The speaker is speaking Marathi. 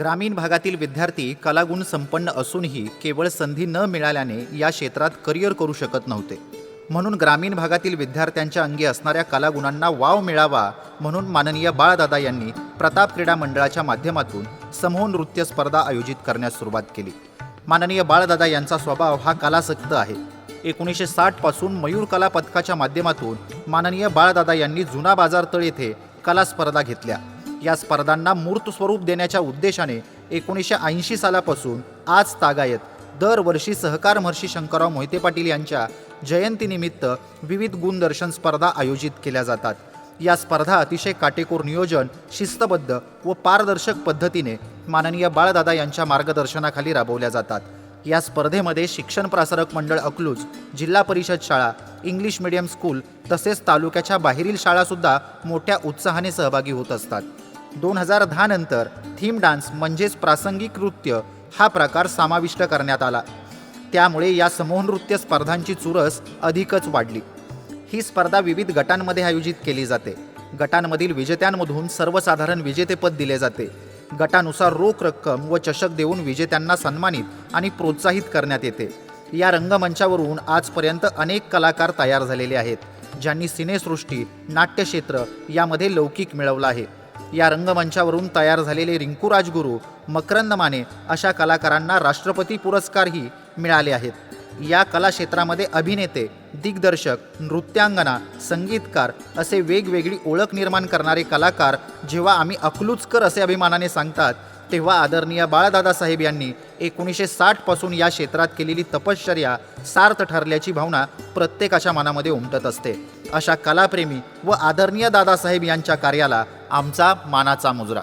ग्रामीण भागातील विद्यार्थी कलागुण संपन्न असूनही केवळ संधी न मिळाल्याने या क्षेत्रात करिअर करू शकत नव्हते. म्हणून ग्रामीण भागातील विद्यार्थ्यांच्या अंगी असणाऱ्या कलागुणांना वाव मिळावा म्हणून माननीय बाळदादा यांनी प्रताप क्रीडा मंडळाच्या माध्यमातून समूह नृत्य स्पर्धा आयोजित करण्यास सुरुवात केली. माननीय बाळदादा यांचा स्वभाव हा कलासक्त आहे. एकोणीसशे साठपासून मयूर कला पथकाच्या माध्यमातून माननीय बाळदादा यांनी जुना बाजार तळ येथे कला स्पर्धा घेतल्या. या स्पर्धांना मूर्त स्वरूप देण्याच्या उद्देशाने एकोणीसशे ऐंशी सालापासून आज तागायत दरवर्षी सहकार महर्षी शंकरराव मोहिते पाटील यांच्या जयंतीनिमित्त विविध गुणदर्शन स्पर्धा आयोजित केल्या जातात. या स्पर्धा अतिशय काटेकोर नियोजन शिस्तबद्ध व पारदर्शक पद्धतीने माननीय बाळदादा यांच्या मार्गदर्शनाखाली राबवल्या जातात. या स्पर्धेमध्ये शिक्षण प्रसारक मंडळ अकलूज जिल्हा परिषद शाळा इंग्लिश मीडियम स्कूल तसेच तालुक्याच्या बाहेरील शाळासुद्धा मोठ्या उत्साहाने सहभागी होत असतात. दोन हजार दहानंतर थीम डान्स म्हणजेच प्रासंगिक नृत्य हा प्रकार समाविष्ट करण्यात आला. त्यामुळे या समूह नृत्य स्पर्धांची चुरस अधिकच वाढली. ही स्पर्धा विविध गटांमध्ये आयोजित केली जाते. गटांमधील विजेत्यांमधून सर्वसाधारण विजेतेपद दिले जाते. गटानुसार रोख रक्कम व चषक देऊन विजेत्यांना सन्मानित आणि प्रोत्साहित करण्यात येते. या रंगमंचावरून आजपर्यंत अनेक कलाकार तयार झालेले आहेत ज्यांनी सिनेसृष्टी नाट्यक्षेत्र यामध्ये लौकिक मिळवला आहे. या रंगमंचावरून तयार झालेले रिंकू राजगुरू मकरंद माने अशा कलाकारांना राष्ट्रपती पुरस्कारही मिळाले आहेत. या कला क्षेत्रामध्ये अभिनेते दिग्दर्शक नृत्यांगना संगीतकार असे वेगवेगळी ओळख निर्माण करणारे कलाकार जेव्हा आम्ही अकलूचकर असे अभिमानाने सांगतात तेव्हा आदरणीय बाळदादासाहेब यांनी एकोणीसशे साठपासून या क्षेत्रात केलेली तपश्चर्या सार्थ ठरल्याची भावना प्रत्येकाच्या मनामध्ये उमटत असते. अशा कलाप्रेमी व आदरणीय दादासाहेब यांच्या कार्याला आमचा मानाचा मुजरा.